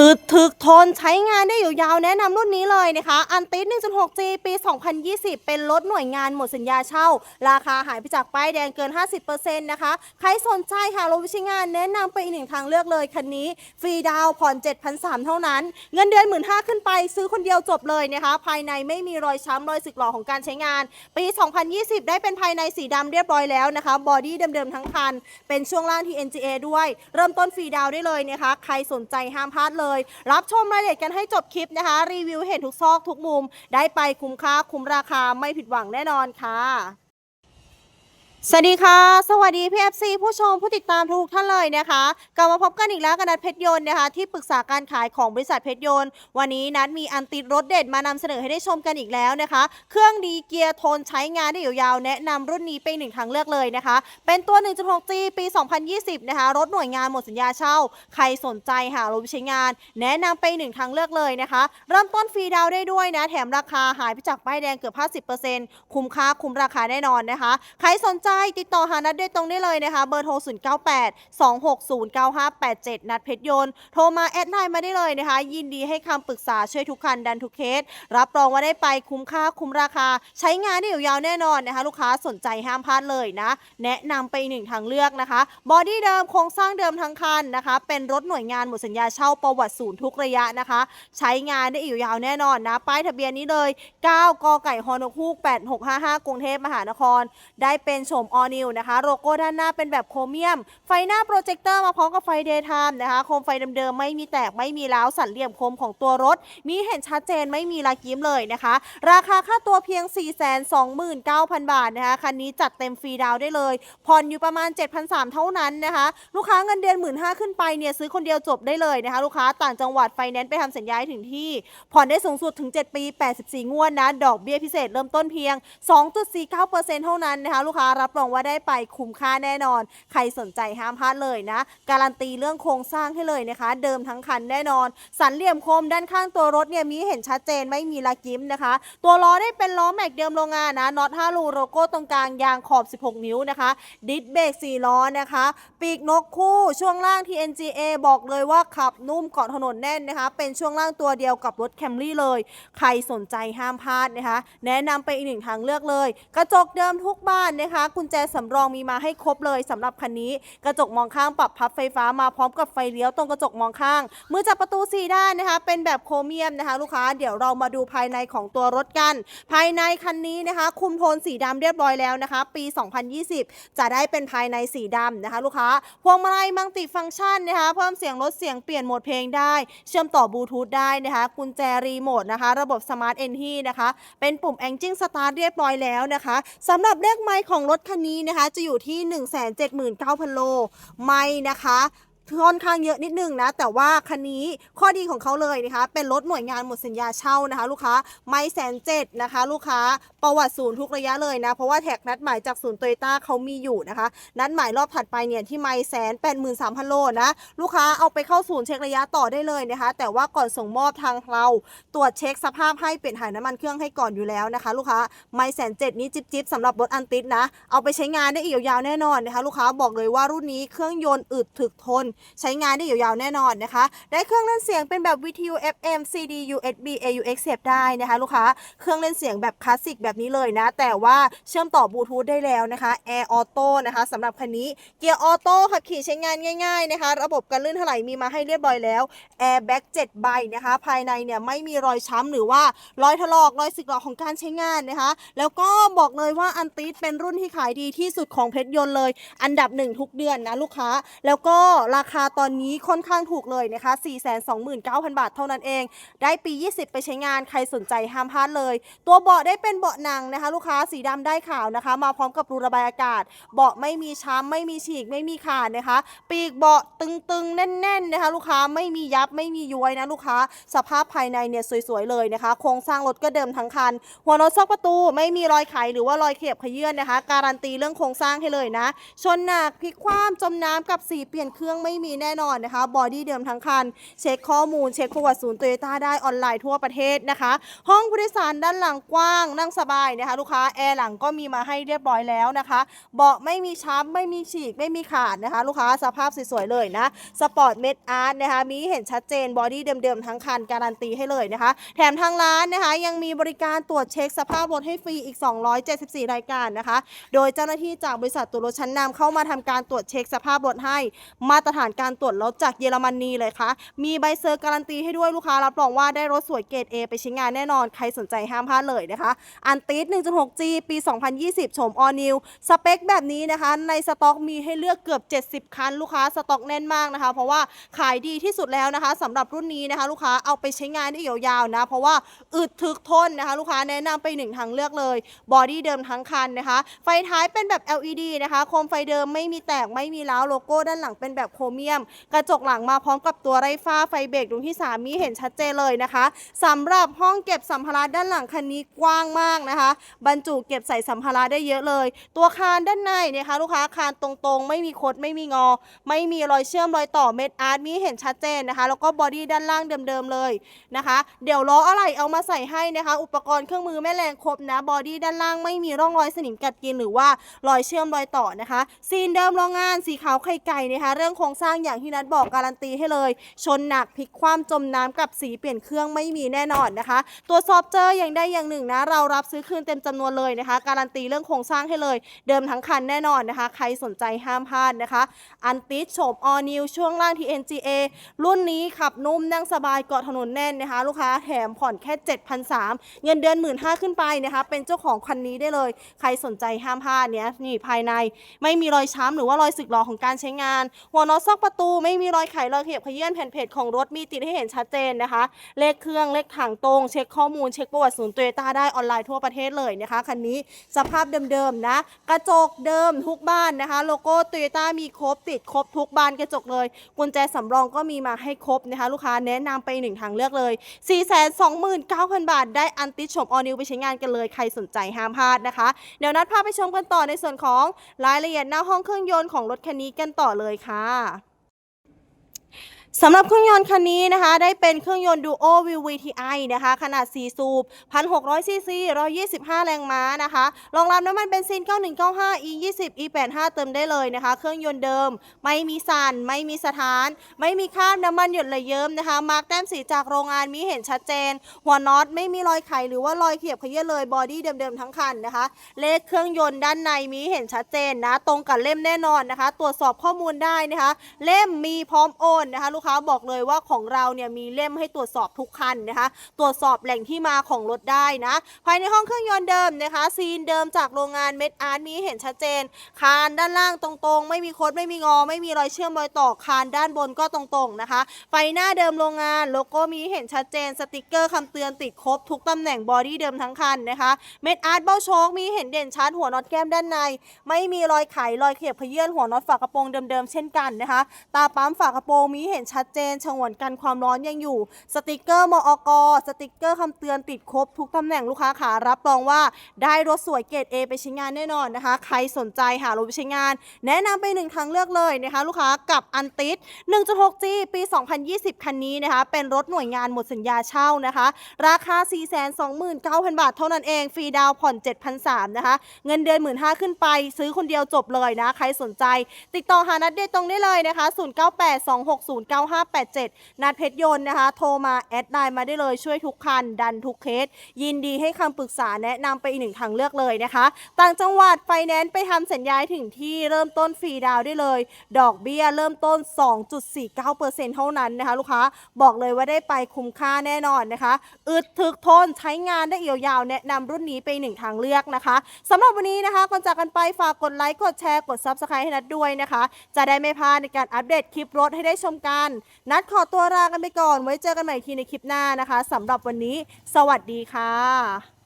อึดถึกทนใช้งานได้อยู่ยาวแนะนำรุ่นนี้เลยนะคะอันติส 1.6G ปี 2020 เป็นรถหน่วยงานหมดสัญญาเช่า ราคาหายไปจากป้ายแดงเกิน 50%นะคะ ใครสนใจค่ะรถวิชงานแนะนำไปอีกหนึ่งทางเลือกเลย คันนี้ ฟรีดาวผ่อน 7,300 เท่านั้น เงินเดือน 15,000 ขึ้นไปซื้อคนเดียวจบเลยนะคะ ภายในไม่มีรอยช้ำรอยสึกหรอของการใช้งาน ปี 2020 ได้เป็นภายในสีดำเรียบร้อยแล้วนะคะบอดี้เดิมๆทั้งคันเป็นช่วงล่างที่ NGA ด้วย เริ่มต้นฟรีดาวได้เลยนะคะ ใครสนใจห้ามพลาดเลยรับชมรายละเอียดกันให้จบคลิปนะคะ รีวิวเห็นทุกซอกทุกมุม ได้ไปคุ้มค่าคุ้มราคาไม่ผิดหวังแน่นอนค่ะ สวัสดีค่ะ สวัสดีพี่เอฟซีผู้ชมผู้ติดตามทุกท่านเลยนะคะกลับมาพบกันอีกแล้วกับนัดเพชรยนต์นะคะที่ปรึกษาการขายของบริษัทเพชรยนต์ วันนี้นัดมีอันติดรถเด็ดมานำเสนอให้ได้ชมกันอีกแล้วนะคะ เครื่องดีเกียร์ทนใช้งานได้ยาวๆแนะนำรุ่นนี้เป็นหนึ่งทางเลือกเลยนะคะ เป็นตัว 1.6G ปี 2020 นะคะรถหน่วยงานหมดสัญญาเช่า ใครสนใจหารถใช้งาน แนะนำไปหนึ่งทางเลือกเลยนะคะ เริ่มต้นฟรีดาวได้ด้วยนะแถมราคาหายไปจากป้ายแดงเกือบ 50%คุ้มค่าคุ้มราคาแน่นอนนะคะ ใครสนใจติดต่อหานัดโดยตรงได้เลยนะคะ เบอร์โทร 098 260 9587 นัดเพชรยนต์ โทรมาแอดไลน์มาได้เลยนะคะ ยินดีให้คำปรึกษาช่วยทุกคันดันทุกเคส รับรองว่าได้ไปคุ้มค่าคุ้มราคา ใช้งานได้ยาวแน่นอนนะคะ ลูกค้าสนใจห้ามพลาดเลยนะ แนะนำไปอีกหนึ่งทางเลือกนะคะ บอดี้เดิมโครงสร้างเดิมทั้งคันนะคะ เป็นรถหน่วยงานหมดสัญญาเช่าประวัติศูนย์ทุกระยะนะคะ ใช้งานได้อีกยาวแน่นอนนะ ป้ายทะเบียนนี้เลย 9 กไก่ฮอนกฮูก8655 กรุงเทพมหานคร ได้เป็นโฉมออนิวนะคะ โลโก้ด้านหน้าเป็นแบบโครเมียม ไฟหน้าโปรเจคเตอร์มาพร้อมกับไฟเดย์ไทม์นะคะโคมไฟเดิมๆไม่มีแตกไม่มีร้าวสันเหลี่ยมคมของตัวรถ มีเห็นชัดเจนไม่มีรอยยิ้มเลยนะคะ ราคาค่าตัวเพียง 429,000 บาทนะคะ คันนี้จัดเต็มฟรีดาวได้เลย ผ่อนอยู่ประมาณ 7,300 เท่านั้นนะคะ ลูกค้าเงินเดือน 15ขึ้นไปเนี่ยซื้อคนเดียวจบได้เลยนะคะ ลูกค้าต่างจังหวัดไฟแนนซ์ไปทำสัญญาให้ถึงที่ ผ่อนได้สูงสุดถึง 7 ปี 84 งวดนะ ดอกเบี้ยพิเศษเริ่มต้นเพียง 2.49%เท่านั้นนะคะ ลูกค้ารับรองว่าได้ไปคุ้มค่าแน่นอน ใครสนใจห้ามพลาดเลยนะ การันตีเรื่องโครงสร้างให้เลยนะคะ เดิมทั้งคันแน่นอน สันเหลี่ยมคมด้านข้างตัวรถเนี่ยมีเห็นชัดเจนไม่มีลายิ้มนะคะ ตัวล้อได้เป็นล้อแม็กเดิมโรงงานนะน็อต5รูโลโก้ตรงกลางยางขอบ 16 นิ้วนะคะ ดิสเบรก4ล้อนะคะ ปีกนกคู่ช่วงล่าง TNGA บอกเลยว่าขับนุ่มเกาะถนนแน่นนะคะ เป็นช่วงล่างตัวเดียวกับรถแคมรี่เลย ใครสนใจห้ามพลาดนะคะ แนะนำไปอีกหนึ่งทางเลือกเลย กระจกเดิมทุกบ้านนะคะกุญแจสำรองมีมาให้ครบเลยสำหรับคันนี้ กระจกมองข้างปรับพับไฟฟ้ามาพร้อมกับไฟเลี้ยวตรงกระจกมองข้าง มือจับประตูสี่ด้านนะคะ เป็นแบบโครเมียมนะคะ ลูกค้าเดี๋ยวเรามาดูภายในของตัวรถกัน ภายในคันนี้นะคะ คุมโทนสีดำเรียบร้อยแล้วนะคะ ปี 2020 จะได้เป็นภายในสีดำนะคะ ลูกค้าพวงมาลัยมังติฟังก์ชันนะคะ เพิ่มเสียงลดเสียงเปลี่ยนโหมดเพลงได้ เชื่อมต่อบลูทูธได้นะคะ กุญแจรีโมทนะคะ ระบบสมาร์ทเอนทีนะคะ เป็นปุ่ม Engine Start เรียบร้อยแล้วนะคะสำหรับเลขไมล์ของรถคันนี้นะคะจะอยู่ที่ 179,000 โล ไม่นะคะ ค่อนข้างเยอะนิดนึงนะ แต่ว่าคันนี้ข้อดีของเขาเลยนะคะ เป็นรถหน่วยงานหมดสัญญาเช่านะคะ ลูกค้าไม่แสนเจ็ดนะคะ ลูกค้าประวัติศูนย์ทุกระยะเลยนะ เพราะว่าแท็กนัดหมายจากศูนย์โตโยต้าเขามีอยู่นะคะ นัดหมายรอบถัดไปเนี่ยที่ไม่แสนแปดหมื่นสามพันโลนะ ลูกค้าเอาไปเข้าศูนย์เช็คระยะต่อได้เลยนะคะ แต่ว่าก่อนส่งมอบทางเราตรวจเช็คสภาพให้เปลี่ยนถ่ายน้ำมันเครื่องให้ก่อนอยู่แล้วนะคะ ลูกค้าไม่แสนเจ็ดนี้จิ๊บจิบสำหรับรถอันติดนะ เอาไปใช้งานได้อีกยาวๆแน่นอนนะคะ ลูกค้าบอกเลยว่ารุ่นนี้เครื่องยนต์อึดถึกทนใช้งานได้ยาวๆแน่นอนนะคะ ได้เครื่องเล่นเสียงเป็นแบบวิทยุ FM CD USB AUX เสียบได้นะคะลูกค้า เครื่องเล่นเสียงแบบคลาสสิกแบบนี้เลยนะ แต่ว่าเชื่อมต่อบลูทูธได้แล้วนะคะ Air Auto นะคะสำหรับคันนี้ เกียร์ออโต้ขับขี่ใช้งานง่าย ๆนะคะ ระบบการลื่นถลายมีมาให้เรียบร้อยแล้ว Airbag 7ใบนะคะ ภายในเนี่ยไม่มีรอยช้ำหรือว่ารอยถลอกรอยสึกหรอของการใช้งานนะคะ แล้วก็บอกเลยว่าอันติสเป็นรุ่นที่ขายดีที่สุดของเพชรยนต์เลย อันดับหนึ่งทุกเดือนนะลูกค้า แล้วก็ราคาตอนนี้ค่อนข้างถูกเลยนะคะ 429,000 บาทเท่านั้นเอง ได้ปี 20 ไปใช้งานใครสนใจห้ามพลาดเลย ตัวเบาะได้เป็นเบาะหนังนะคะ ลูกค้าสีดำได้ขาวนะคะ มาพร้อมกับรูระบายอากาศ เบาะไม่มีช้ำไม่มีฉีกไม่มีขาดนะคะ ปีกเบาะตึงๆ แน่นๆนะคะ ลูกค้าไม่มียับไม่มีย้วยนะลูกค้า สภาพภายในเนี่ยสวยๆเลยนะคะ โครงสร้างรถก็เดิมทั้งคัน หัวรถซอกประตูไม่มีรอยไขหรือว่ารอยเขียบขยื่นนะคะ การันตีเรื่องโครงสร้างให้เลยนะ ชนหนักพลิกคว่ำจมน้ำกับสีเปลี่ยนเครื่องไม่มีแน่นอนนะคะบอดี้เดิมทั้งคัน เช็คข้อมูลเช็คประวัติศูนย์โตโยต้าได้ออนไลน์ทั่วประเทศนะคะ ห้องผู้โดยสารด้านหลังกว้างนั่งสบายนะคะลูกค้าแอร์หลังก็มีมาให้เรียบร้อยแล้วนะคะเบาะไม่มีช้ำไม่มีฉีกไม่มีขาดนะคะ ลูกค้าสภาพสวยๆเลยนะสปอร์ตเมดอาร์ตนะคะมีเห็นชัดเจนบอดี้เดิมๆทั้งคันการันตีให้เลยนะคะ แถมทางร้านนะคะยังมีบริการตรวจเช็คสภาพรถให้ฟรีอีก 274 รายการนะคะ โดยเจ้าหน้าที่จากบริษัทตรวรถชั้นนำเข้ามาทำการตรวจเช็คสภาพรถให้มาตรฐานการตรวจรถจากเยอรมนีเลยค่ะ มีใบเซอร์การันตีให้ด้วยลูกค้ารับรองว่าได้รถสวยเกรด A ไปใช้งานแน่นอน ใครสนใจห้ามพลาดเลยนะคะ อันติส 1.6G ปี 2020โฉม All New สเปคแบบนี้นะคะ ในสต็อกมีให้เลือกเกือบ 70 คัน ลูกค้าสต็อกแน่นมากนะคะ เพราะว่าขายดีที่สุดแล้วนะคะสำหรับรุ่นนี้นะคะ ลูกค้าเอาไปใช้งานได้ยาวๆนะ เพราะว่าอึดทึกทนนะคะ ลูกค้าแนะนำไปหนึ่งทางเลือกเลยบอดี้เดิมทั้งคันนะคะ ไฟท้ายเป็นแบบ LED นะคะโคมไฟเดิมไม่มีแตกไม่มีร้าวโลโก้ด้านหลังเป็นแบบโคเมียม กระจกหลังมาพร้อมกับตัวไร้ฟ้าไฟเบรกดวงที่ 3 มีเห็นชัดเจนเลยนะคะสำหรับห้องเก็บสัมภาระด้านหลังคันนี้กว้างมากนะคะ บรรจุเก็บใส่สัมภาระได้เยอะเลย ตัวคานด้านในนะคะลูกค้าคานตรงๆ ไม่มีคดไม่มีงอ ไม่มีรอยเชื่อมรอยต่อเม็ดอาร์ตมีเห็นชัดเจนนะคะ แล้วก็บอดี้ด้านล่างเดิมๆเลยนะคะ เดี๋ยวล้ออะไรเอามาใส่ให้นะคะ อุปกรณ์เครื่องมือแม่แรงครบนะบอดี้ด้านล่างไม่มีร่องรอยสนิมกัดกินหรือว่ารอยเชื่อมรอยต่อนะคะ ซีนเดิมโรงงานสีขาวไข่ไก่นะคะ เรื่องโครงสร้างอย่างที่นัดบอกการันตีให้เลย ชนหนักพลิกคว่ำจมน้ำกับสีเปลี่ยนเครื่องไม่มีแน่นอนนะคะ ตัวสอบเจออย่างได้อย่างหนึ่งนะ เรารับซื้อคืนเต็มจำนวนเลยนะคะ การันตีเรื่องโครงสร้างให้เลย เดิมทั้งคันแน่นอนนะคะ ใครสนใจห้ามพลาดนะคะอันติสโฉมออนิวช่วงล่าง TNGA รุ่นนี้ขับนุ่มนั่งสบายเกาะถนนแน่นนะคะ ลูกค้าแถมผ่อนแค่7,300เงินเดือน 1 5ื่นขึ้นไปนะคะ เป็นเจ้าของคันนี้ได้เลย ใครสนใจห้ามพลาดเนี้ยนี่ภายในไม่มีรอยช้ำหรือว่ารอยสึกหรอของการใช้งานหัวน็อตซอกประตูไม่มีรอยไขรอยขยับขยื่นแผ่นเพจของรถมีติดให้เห็นชัดเจนนะคะ เลขเครื่องเลขถังตรง เช็คข้อมูลเช็คประวัติศูนย์โตโยต้าได้ออนไลน์ทั่วประเทศเลยนะคะคันนี้สภาพเดิมๆนะ กระจกเดิมทุกบ้านนะคะ โลโก้โตโยต้ามีครบติดครบทุกบานกระจกเลย กุญแจสำรองก็มีมาให้ครบนะคะ ลูกค้าแนะนำไปหนึ่งทางเลือกเลย 429,000 บาท ได้อันติชชมออนิวไปใช้งานกันเลยใครสนใจห้ามพลาดนะคะ เดี๋ยวนัดพาไปชมกันต่อในส่วนของรายละเอียดหน้าห้องเครื่องยนต์ของรถคันนี้กันต่อเลยค่ะ สำหรับเครื่องยนต์คันนี้นะคะ ได้เป็นเครื่องยนต์ Duo VVTi นะคะ ขนาด 4 สูบ 1,600 ซีซี 125 แรงม้านะคะ รองรับน้ำมันเบนซิน 9195 E20 E85 เติมได้เลยนะคะ เครื่องยนต์เดิม ไม่มีสั่น ไม่มีสถาน ไม่มีคราบน้ำมันหยดเลยเยิ้มนะคะ มาร์กแต้มสีจากโรงงานมีเห็นชัดเจน หัวน็อตไม่มีรอยไขหรือว่ารอยเขียบเขยื้เลย บอดี้เดิมๆทั้งคันนะคะ เลขเครื่องยนต์ด้านในมีเห็นชัดเจนนะ ตรงกับเล่มแน่นอนนะคะ ตรวจสอบข้อมูลได้นะคะ เล่มมีพร้อมโอนนะคะลูกค้าบอกเลยว่าของเราเนี่ยมีเล่มให้ตรวจสอบทุกคันนะคะ ตรวจสอบแหล่งที่มาของรถได้นะ ภายในห้องเครื่องยนต์เดิมนะคะ ซีนเดิมจากโรงงานเม็ดอาร์ตมีเห็นชัดเจน คานด้านล่างตรงๆ ไม่มีคดไม่มีงอ ไม่มีรอยเชื่อมรอยต่อคานด้านบนก็ตรงๆนะคะ ไฟหน้าเดิมโรงงานโลโก้มีเห็นชัดเจน สติกเกอร์คำเตือนติดครบทุกตำแหน่งบอดี้เดิมทั้งคันนะคะเม็ดอาร์ตเบ้าโชคมีเห็นเด่นชัดหัวน็อตแก้มด้านใน ไม่มีรอยไขรอยเขียบเขยื่อนหัวน็อตฝากระโปรงเดิมๆเช่นกันนะคะ ตาปั๊มฝากระโปรงมีเห็นชัดเจนฉงวนกันความร้อนยังอยู่ สติกเกอร์มอกสติกเกอร์คำเตือนติดครบทุกตำแหน่งลูกค้าขารับรองว่าได้รถสวยเกรด A ไปใช้งานแน่นอนนะคะ ใครสนใจหารถไปใช้งาน แนะนำไปหนึ่งทางเลือกเลยนะคะ ลูกค้ากับอันติส 1.6G ปี 2020 คันนี้นะคะ เป็นรถหน่วยงานหมดสัญญาเช่านะคะ ราคา 429,000 บาทเท่านั้นเอง ฟรีดาวผ่อน 7,300นะคะ เงินเดือน15,000ขึ้นไป ซื้อคนเดียวจบเลยนะ ใครสนใจ ติดต่อหานัดเดทตรงได้เลยนะคะ 0982609 0587 นัดเพชรยนต์นะคะ โทรมาแอดไลน์มาได้เลยช่วยทุกคัน ดันทุกเคส ยินดีให้คำปรึกษาแนะนำไปอีกหนึ่งทางเลือกเลยนะคะ ต่างจังหวัดไฟแนนซ์ไปทำสัญญาถึงที่เริ่มต้นฟรีดาวได้เลย ดอกเบี้ยเริ่มต้น 2.49%เท่านั้นนะคะ ลูกค้าบอกเลยว่าได้ไปคุ้มค่าแน่นอนนะคะอึดถึกทนใช้งานได้ยาวๆแนะนำรุ่นนี้ไปหนึ่งทางเลือกนะคะสำหรับวันนี้นะคะก่อนจากกันไปฝากกดไลค์กดแชร์กด Subscribe ให้นัดด้วยนะคะ จะได้ไม่พลาดในการอัปเดตคลิปรถให้ได้ชมกันนัดขอตัวลากันไปก่อน ไว้เจอกันใหม่ทีในคลิปหน้านะคะสำหรับวันนี้ สวัสดีค่ะ